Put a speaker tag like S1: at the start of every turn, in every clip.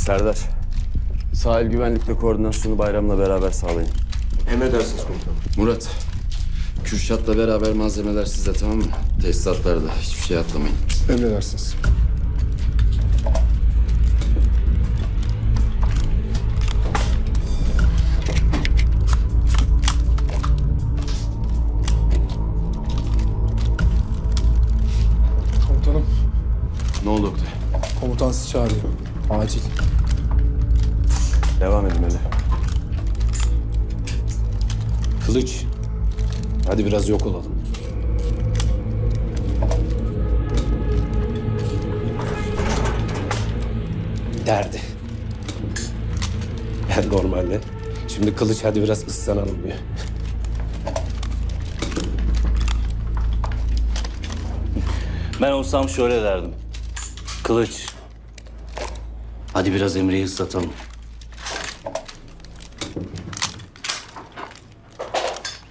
S1: Serdar, sahil güvenlikle koordinasyonu bayramla beraber sağlayın.
S2: Emredersiniz komutanım.
S3: Murat, Kürşat'la beraber malzemeler sizde tamam mı? Tesisatlarda hiçbir şey atlamayın.
S4: Emredersiniz.
S2: Biraz yok olalım. Derdi. Ben normalde. Şimdi kılıç hadi biraz ıslanalım diyor.
S5: Ben olsam şöyle derdim. Kılıç. Hadi biraz Emre'yi ıslatalım.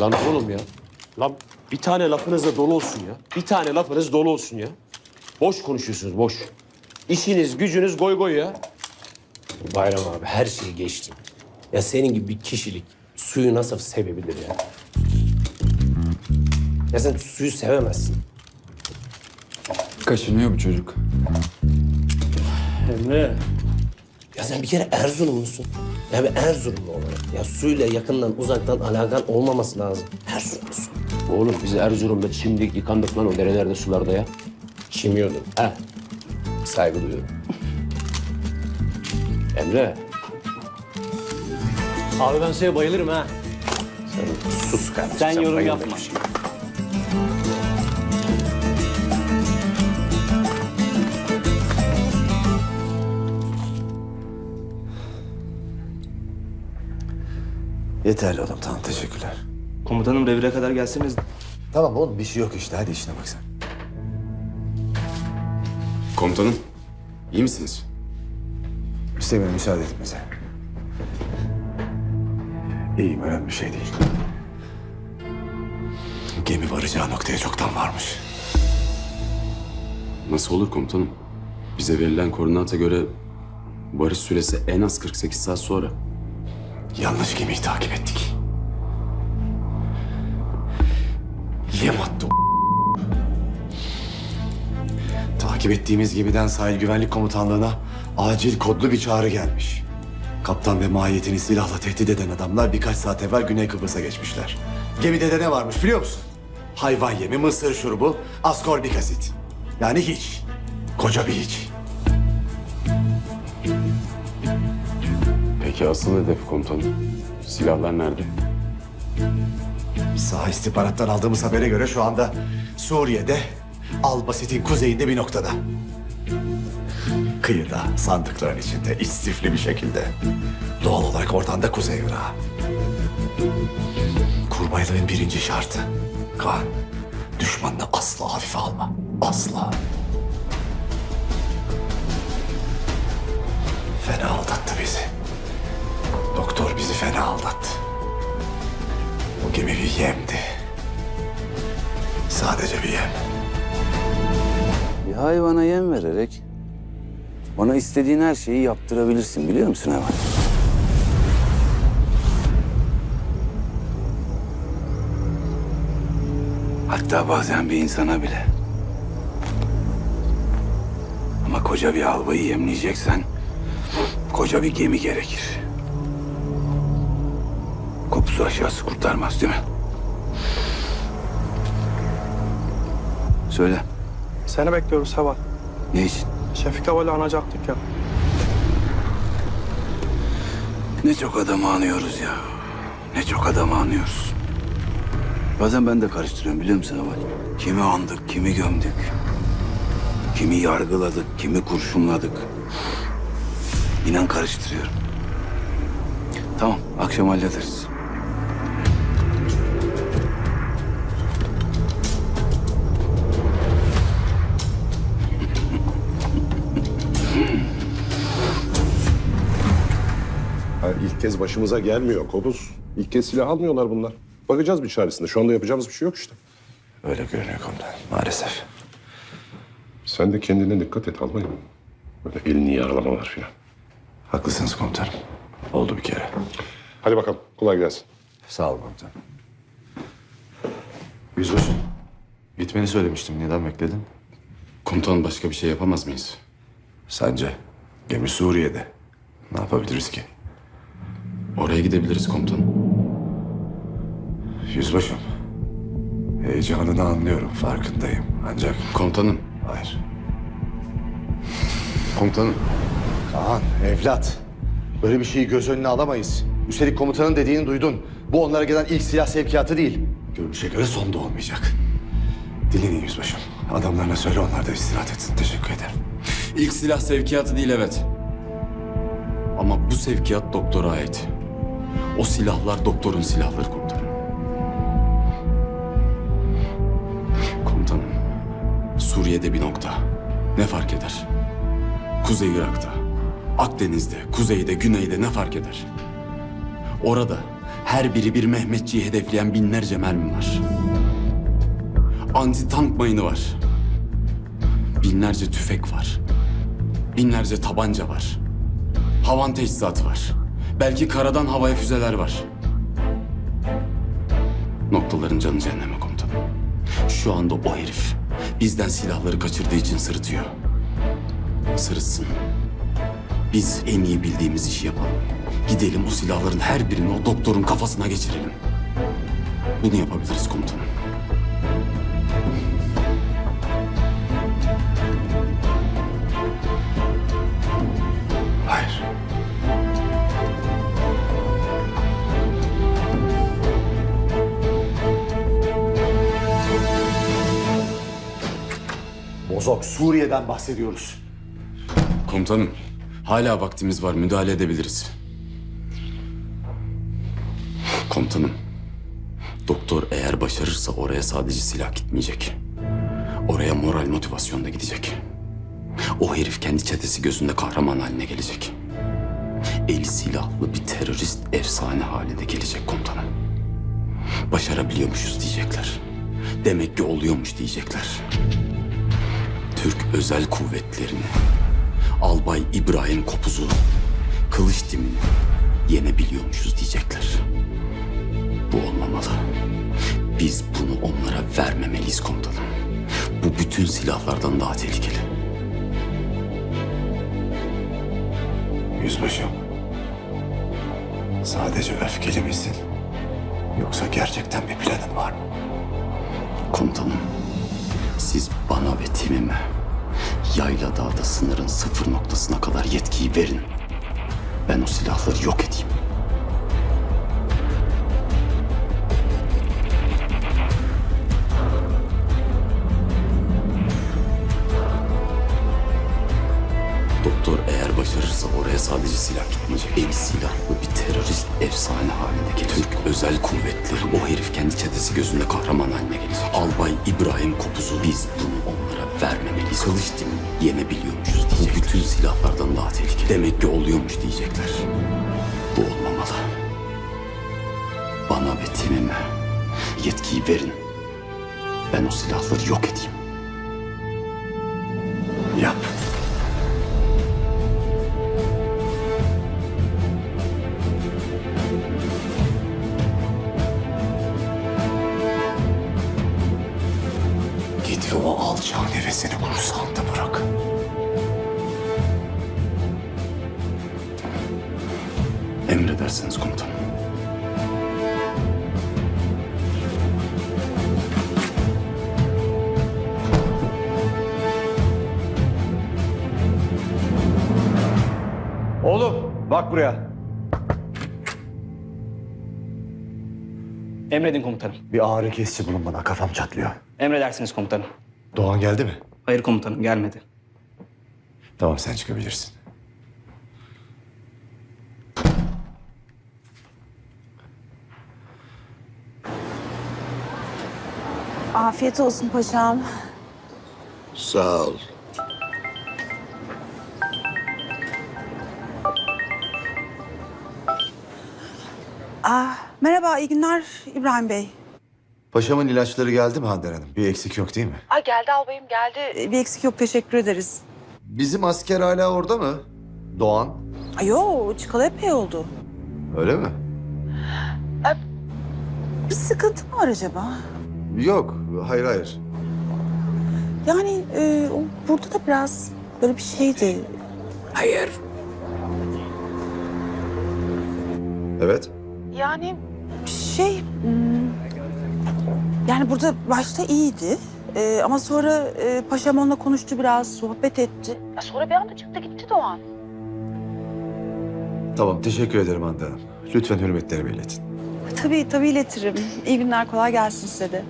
S2: Lan oğlum ya. Lan bir tane lafınız da dolu olsun ya. Bir tane lafınız dolu olsun ya. Boş konuşuyorsunuz boş. İşiniz gücünüz goy goy ya. Bayram abi her şeyi geçtim. Ya senin gibi bir kişilik suyu nasıl sevebilir ya? Ya sen suyu sevemezsin.
S3: Kaşınıyor bu çocuk.
S5: Emre.
S2: Ya sen bir kere Erzurumlusun. Ya bir Erzurumlu olarak. Ya suyla yakından uzaktan alakan olmaması lazım. Erzurumlusun. Oğlum biz Erzurum'da çimdik yıkandık lan o derelerde sularda ya. Çimiyordun. Ha. Saygı duyuyorum. Emre.
S5: Abi ben size bayılırım ha.
S2: Sen sus kardeşim.
S5: Sen yorum
S2: bayılma
S5: yapma.
S2: şey.
S6: Yeterli oğlum tamam teşekkürler.
S7: Komutanım revire kadar gelseniz
S6: Tamam oğlum bir şey yok işte hadi işine bak sen.
S3: Komutanım, iyi misiniz?
S6: İstemiyorum müsaade edin bize. İyiyim önemli bir şey değil. Gemi varacağı noktaya çoktan varmış.
S3: Nasıl olur komutanım? Bize verilen koordinata göre varış süresi en az 48 saat sonra.
S6: Yanlış gemiyi takip ettik. Yem attı Takip ettiğimiz gemiden sahil güvenlik komutanlığına acil kodlu bir çağrı gelmiş. Kaptan ve mahiyetini silahla tehdit eden adamlar birkaç saat evvel Güney Kıbrıs'a geçmişler. Gemide de ne varmış biliyor musun? Hayvan yemi, mısır şurubu, askorbik asit. Yani hiç. Koca bir hiç.
S3: Peki asıl hedef komutanım? Silahlar nerede?
S6: Sağ istihbarattan aldığımız habere göre şu anda Suriye'de Al-Basit'in kuzeyinde bir noktada. Kıyıda, sandıkların içinde, istifli bir şekilde. Doğal olarak oradan da Kuzey Irak'a. Kurmaylığın birinci şartı. Kaan, düşmanını asla hafife alma. Asla.
S1: Hayvana yem vererek ona istediğin her şeyi yaptırabilirsin biliyor musun Evan? Hatta bazen bir insana bile. Ama koca bir albayı yemleyeceksen koca bir gemi gerekir. Kopusu aşağısı kurtarmaz değil mi? Söyle.
S7: Seni bekliyoruz Hava.
S1: Ne için?
S7: Şefik Hava ile anacaktık ya.
S1: Ne çok adamı anıyoruz ya. Ne çok adamı anıyoruz. Bazen ben de karıştırıyorum biliyor musun Aval? Kimi andık, kimi gömdük. Kimi yargıladık, kimi kurşunladık. İnan karıştırıyorum. Tamam, akşam hallederiz.
S8: Kez başımıza gelmiyor Kobuz. İlk kez silah almıyorlar bunlar. Bakacağız bir çaresine. Şu anda yapacağımız bir şey yok işte.
S6: Öyle görünüyor komutanım maalesef.
S8: Sen de kendine dikkat et almayın. Böyle elini yaralamalar filan.
S6: Haklısınız komutanım. Oldu bir kere.
S8: Hadi bakalım kolay gelsin.
S6: Sağ ol komutanım. Yüzbaşı. Gitmeni söylemiştim. Neden bekledin?
S3: Komutan başka bir şey yapamaz mıyız?
S6: Sence? Gemi Suriye'de. Ne yapabiliriz ki?
S3: Oraya gidebiliriz komutan.
S6: Yüzbaşım. Heyecanını anlıyorum. Farkındayım. Ancak...
S3: Komutanım,
S6: Hayır.
S3: komutanım.
S6: Kaan, evlat. Böyle bir şeyi göz önüne alamayız. Üstelik komutanın dediğini duydun. Bu onlara gelen ilk silah sevkiyatı değil. Görünüşe göre son da olmayacak. Dinleyin yüzbaşım. Adamlarına söyle onlar da istirahat etsin. Teşekkür ederim.
S3: İlk silah sevkiyatı değil evet. Ama bu sevkiyat doktora ait. O silahlar doktorun silahları komutanım. Komutanım, Suriye'de bir nokta. Ne fark eder? Kuzey Irak'ta, Akdeniz'de, kuzeyde, güneyde ne fark eder? Orada her biri bir Mehmetçiyi hedefleyen binlerce mermi var. Anti tank mayını var. Binlerce tüfek var. Binlerce tabanca var. Havan teçhizatı var. Belki karadan havaya füzeler var. Noktaların canı cehenneme komutanım. Şu anda o herif bizden silahları kaçırdığı için sırıtıyor. Sırıtsın. Biz en iyi bildiğimiz işi yapalım. Gidelim o silahların her birini o doktorun kafasına geçirelim. Bunu yapabiliriz komutanım.
S6: Bozok, Suriye'den bahsediyoruz.
S3: Komutanım, hala vaktimiz var. Müdahale edebiliriz. Komutanım, doktor eğer başarırsa oraya sadece silah gitmeyecek. Oraya moral motivasyon da gidecek. O herif kendi çetesi gözünde kahraman haline gelecek. Eli silahlı bir terörist efsane haline gelecek komutanım. Başarabiliyormuşuz diyecekler. Demek ki oluyormuş diyecekler. Türk özel kuvvetlerini Albay İbrahim Kopuz'u, kılıç timini yenebiliyormuşuz diyecekler. Bu olmamalı. Biz bunu onlara vermemeliyiz komutanım. Bu bütün silahlardan daha tehlikeli.
S6: Yüzbaşım. Sadece öfkeli misin? Yoksa gerçekten bir planın var mı?
S3: Komutanım, siz bana ve timime Yayla Dağı'da sınırın sıfır noktasına kadar yetkiyi verin. Ben o silahları yok edeyim. Doktor eğer başarırsa oraya sadece silah gitmeyecek. Eli silahlı bir terörist efsane haline gelecek. Türk özel kuvvetleri o herif kendi çetesi gözünde kahraman haline gelecek. Albay İbrahim Kopuz'u biz bunu onlara vermemeliyiz. Kılıç timini yenebiliyormuşuz diyecekler. Bu bütün silahlardan daha tehlikeli. Demek ki oluyormuş diyecekler. Bu olmamalı. Bana ve timime yetkiyi verin. Ben o silahları yok edeyim. Emredersiniz komutanım.
S6: Oğlum bak buraya.
S9: Emredin komutanım.
S6: Bir ağrı kesici bulun bana kafam çatlıyor.
S9: Emredersiniz komutanım.
S6: Doğan geldi mi?
S9: Hayır komutanım gelmedi.
S6: Tamam sen çıkabilirsin.
S10: Afiyet olsun paşam.
S11: Sağ ol.
S10: Ah, merhaba, iyi günler İbrahim Bey.
S6: Paşamın ilaçları geldi mi Handan Hanım? Bir eksik yok değil mi?
S10: Aa, geldi albayım geldi. Bir eksik yok, teşekkür ederiz.
S6: Bizim asker hala orada mı? Doğan.
S10: Ay yo çıkalı epey oldu.
S6: Öyle mi?
S10: Bir sıkıntı mı var acaba?
S6: Yok. Hayır hayır.
S10: Yani e, o burada da biraz böyle bir şeydi.
S11: Hayır.
S6: Evet.
S10: Yani şey... hmm, Yani burada başta iyiydi. E, ama sonra e, paşam onunla konuştu biraz, sohbet etti. Ya sonra bir anda çıktı gitti Doğan.
S6: Tamam teşekkür ederim Hande Hanım. Lütfen hürmetlerimi iletin.
S10: Tabii tabii iletirim. İyi günler, kolay gelsin size de.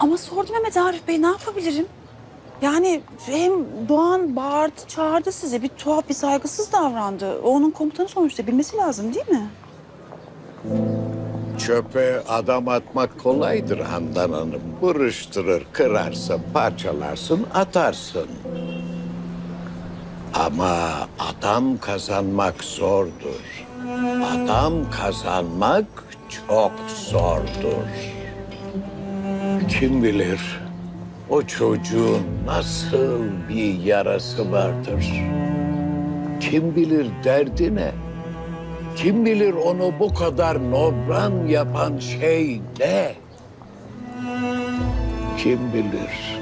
S10: Ama sordum Mehmet Arif Bey ne yapabilirim? Yani hem Doğan bağırdı, çağırdı size. Bir tuhaf, bir saygısız davrandı. O onun komutanı sonuçta bilmesi lazım değil mi?
S12: Çöpe adam atmak kolaydır Handan Hanım. Buruşturur, kırarsın, parçalarsın, atarsın. Ama adam kazanmak zordur. Adam kazanmak çok zordur. Kim bilir o çocuğun nasıl bir yarası vardır. Kim bilir derdi ne? Kim bilir onu bu kadar nobran yapan şey ne? Kim bilir?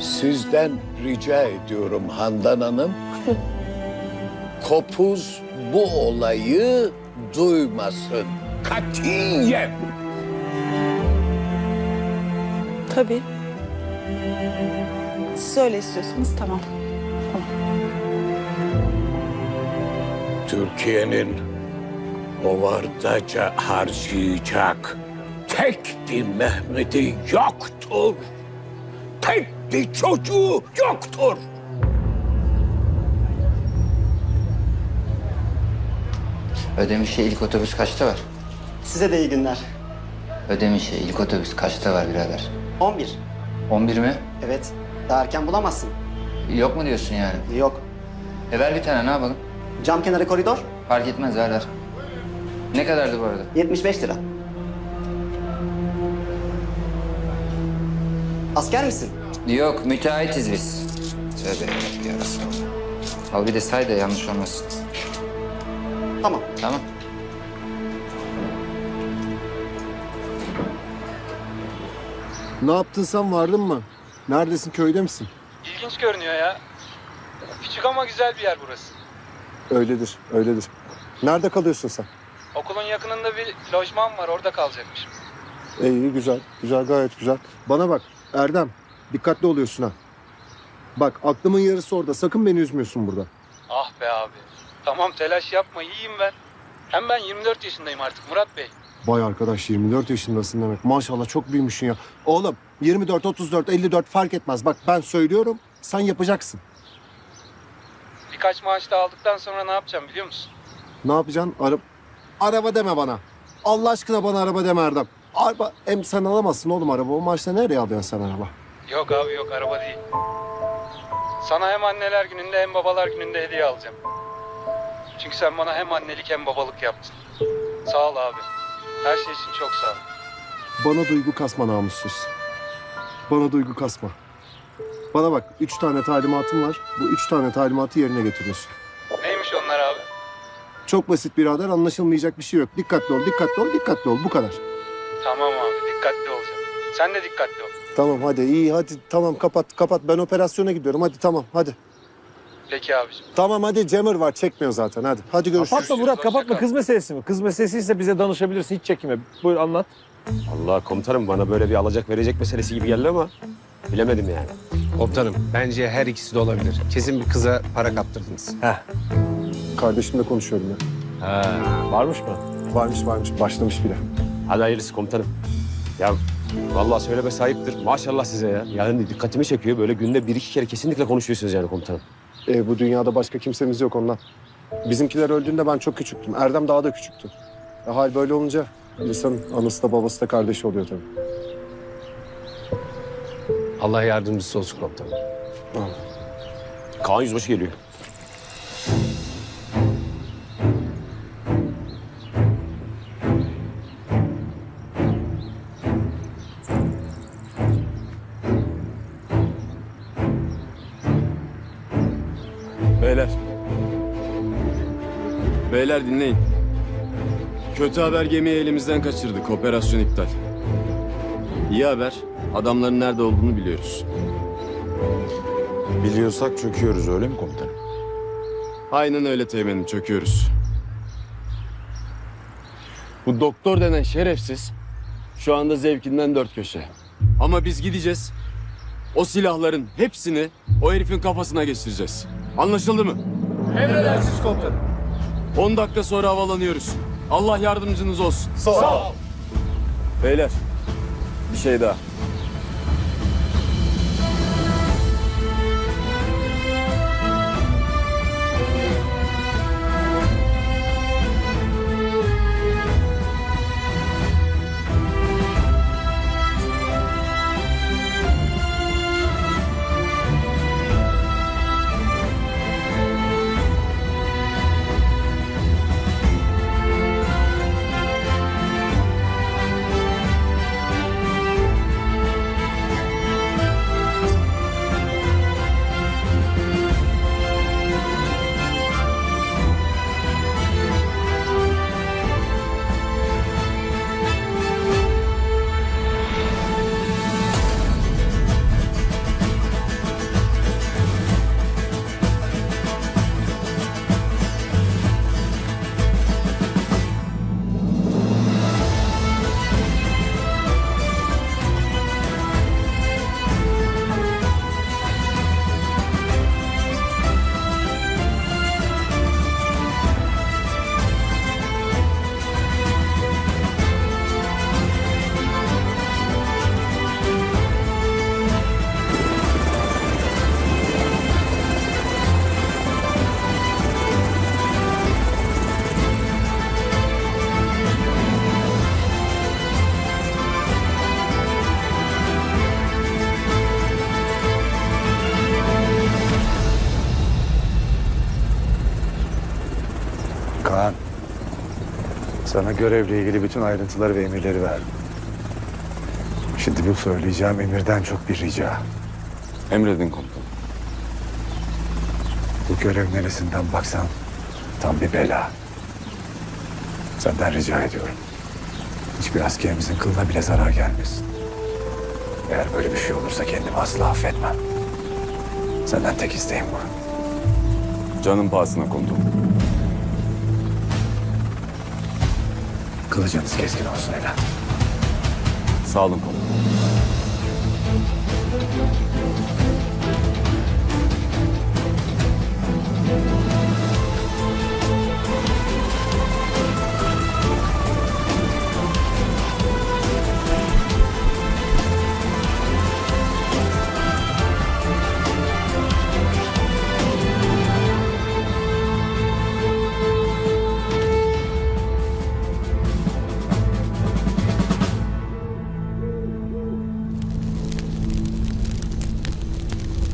S12: Sizden rica ediyorum Handan Hanım. Kopuz bu olayı duymasın. Katiyen.
S10: Tabii. Siz öyle istiyorsanız tamam.
S12: Türkiye'nin ovardaca harcayacak tek bir Mehmet'i yoktur. Tek bir çocuğu yoktur.
S13: Ödemiş'e ilk otobüs kaçta var?
S9: Size de iyi günler.
S13: Ödemiş'e ilk otobüs kaçta var birader?
S9: 11.
S13: 11 mi?
S9: Evet. Daha erken bulamazsın.
S13: Yok mu diyorsun yani?
S9: Yok.
S13: E ver bir tane ne yapalım?
S9: Cam kenarı koridor
S13: Fark etmez ver ver. Ne kadardı bu arada?
S9: 75 lira. Asker misin?
S13: Yok müteahhitiz biz. Tövbe yarabbim. Al bir de say da yanlış olmasın.
S9: Tamam.
S13: Tamam.
S4: Ne yaptın sen vardın mı? Neredesin köyde misin?
S14: İlginç görünüyor ya. Küçük ama güzel bir yer burası.
S4: Öyledir, öyledir. Nerede kalıyorsun sen?
S14: Okulun yakınında bir lojman var orada kalacakmışım.
S4: İyi, güzel, güzel, gayet güzel. Bana bak, Erdem, dikkatli oluyorsun ha. Bak, aklımın yarısı orada. Sakın beni üzmüyorsun burada.
S14: Ah be abi. Tamam telaş yapma iyiyim ben. Hem ben 24 yaşındayım artık Murat Bey.
S4: Vay arkadaş, 24 yaşındasın demek. Maşallah çok büyümüşsün ya. Oğlum, 24, 34, 54 fark etmez. Bak ben söylüyorum, sen yapacaksın.
S14: Birkaç maaş da aldıktan sonra ne yapacağım biliyor musun?
S4: Ne yapacaksın? Ara... Araba deme bana. Allah aşkına bana araba deme Erdem. Araba, hem sen alamazsın oğlum araba. O maaşla nereye alıyorsun sen araba?
S14: Yok abi yok araba değil. Sana hem anneler gününde hem babalar gününde hediye alacağım. Çünkü sen bana hem annelik hem babalık yaptın. Sağ ol abi. Her şey için çok sağ ol.
S4: Bana duygu kasma namussuz. Bana duygu kasma. Bana bak, üç tane talimatım var. Bu üç tane talimatı yerine getiriyorsun.
S14: Neymiş onlar abi?
S4: Çok basit birader, anlaşılmayacak bir şey yok. Dikkatli ol, dikkatli ol, dikkatli ol. Bu kadar.
S14: Tamam abi dikkatli olacağım. Sen de dikkatli ol.
S4: Tamam hadi, iyi hadi. Tamam kapat, kapat. Ben operasyona gidiyorum. Hadi tamam, hadi.
S14: Peki abicim.
S4: Tamam hadi, Cemur var. Çekmiyor zaten. Hadi, hadi görüşürüz.
S14: Kapatma Murat, kapatma. Kız
S15: meselesi mi? Kız meselesi ise bize danışabilirsin. Hiç çekinme. Buyur anlat.
S2: Allah komutanım bana böyle bir alacak verecek meselesi gibi geldi ama bilemedim yani.
S15: Komutanım bence her ikisi de olabilir. Kesin bir kıza para kaptırdınız.
S4: Kardeşimle konuşuyorum ya.
S15: Ha, varmış mı?
S4: Varmış varmış, başlamış bile.
S2: Hadi hayırlısı komutanım. Ya vallahi söyleme sahiptir. Maşallah size ya. Yani dikkatimi çekiyor. Böyle günde bir iki kere kesinlikle konuşuyorsunuz yani komutanım.
S4: Ee, bu dünyada başka kimsemiz yok ondan. Bizimkiler öldüğünde ben çok küçüktüm. Erdem daha da küçüktü. E, hal böyle olunca insanın anası da babası da kardeşi oluyor tabii.
S15: Allah yardımcısı olsun komutanım.
S2: Kaan Yüzbaşı geliyor.
S3: Kötü haber gemiyi elimizden kaçırdık. Operasyon iptal. İyi haber. Adamların nerede olduğunu biliyoruz.
S8: Biliyorsak çöküyoruz öyle mi komutanım?
S3: Aynen öyle teğmenim çöküyoruz. Bu doktor denen şerefsiz şu anda zevkinden dört köşe. Ama biz gideceğiz. O silahların hepsini o herifin kafasına geçireceğiz. Anlaşıldı mı? Emredersiniz komutanım. 10 dakika sonra havalanıyoruz. Allah yardımcınız olsun. Sağ ol. Beyler bir şey daha.
S6: Sana görevle ilgili bütün ayrıntıları ve emirleri verdim. Şimdi bu söyleyeceğim emirden çok bir rica.
S3: Emredin komutanım.
S6: Bu görev neresinden baksan tam bir bela. Senden rica ediyorum. Hiçbir askerimizin kılına bile zarar gelmesin. Eğer böyle bir şey olursa kendimi asla affetmem. Senden tek isteğim bu.
S3: Canın pahasına komutanım.
S6: Kılıcınız keskin olsun evlat.
S3: Sağ olun komutanım.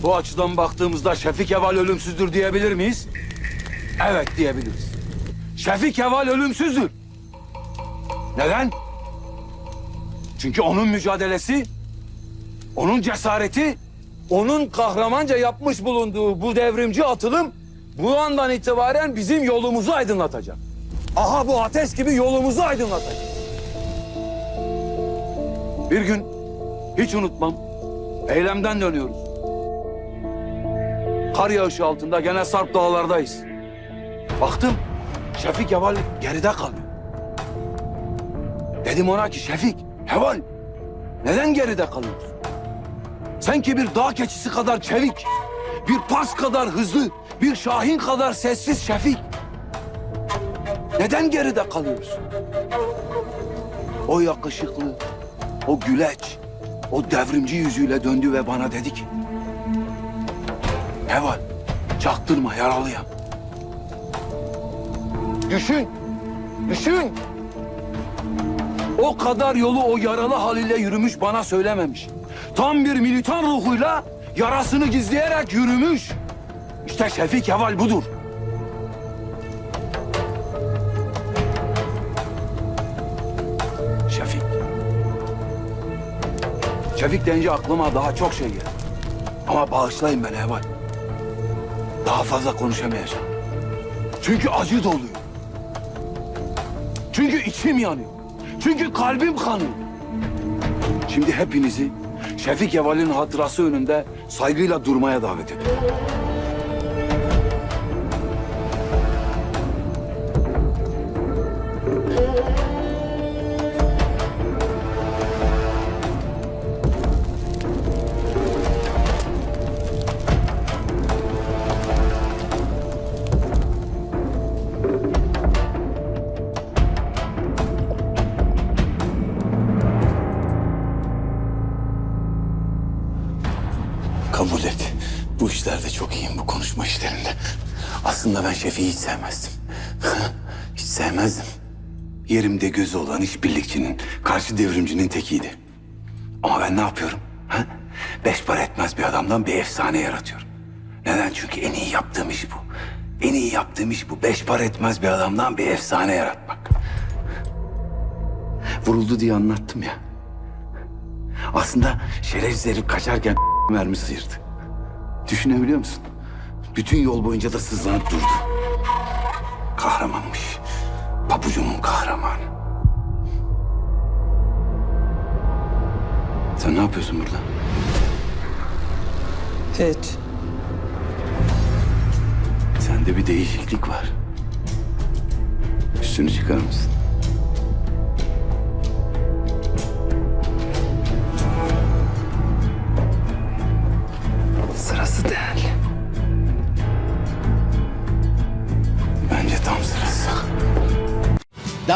S11: Bu açıdan baktığımızda Şefik Kemal ölümsüzdür diyebilir miyiz? Evet diyebiliriz. Şefik Kemal ölümsüzdür. Neden? Çünkü onun mücadelesi, onun cesareti, onun kahramanca yapmış bulunduğu bu devrimci atılım bu andan itibaren bizim yolumuzu aydınlatacak. Aha bu ateş gibi yolumuzu aydınlatacak. Bir gün hiç unutmam. Eylemden dönüyoruz. Kar yağışı altında gene Sarp dağlardayız. Baktım Şefik Kemal geride kalıyor. Dedim ona ki Şefik, Kemal neden geride kalıyorsun? Sen ki bir dağ keçisi kadar çevik, bir pas kadar hızlı, bir şahin kadar sessiz Şefik. Neden geride kalıyorsun? O yakışıklı, o güleç, o devrimci yüzüyle döndü ve bana dedi ki... Kemal, çaktırma yaralıyım. Düşün, düşün. O kadar yolu o yaralı haliyle yürümüş bana söylememiş. Tam bir militan ruhuyla yarasını gizleyerek yürümüş. İşte Şefik Kemal budur. Şefik. Şefik deyince aklıma daha çok şey gelir. Ama bağışlayın beni Heval.
S1: Daha fazla konuşamayacağım. Çünkü acı doluyor. Çünkü içim yanıyor. Çünkü kalbim kanıyor. Şimdi hepinizi Şefik Yeval'in hatırası önünde saygıyla durmaya davet ediyorum. Bu işlerde çok iyiyim bu konuşma işlerinde. Aslında ben Şefi'yi hiç sevmezdim. hiç sevmezdim. Yerimde gözü olan işbirlikçinin, karşı devrimcinin tekiydi. Ama ben ne yapıyorum? Ha? Beş para etmez bir adamdan bir efsane yaratıyorum. Neden? Çünkü en iyi yaptığım iş bu. En iyi yaptığım iş bu. Beş para etmez bir adamdan bir efsane yaratmak. Vuruldu diye anlattım ya. Aslında şerefsiz herif kaçarken mermi sıyırdı. Düşünebiliyor musun? Bütün yol boyunca da sızlanıp durdu. Kahramanmış. Pabucumun kahramanı. Sen ne yapıyorsun burada?
S16: Hiç.
S1: Sende bir değişiklik var. Üstünü çıkar mısın?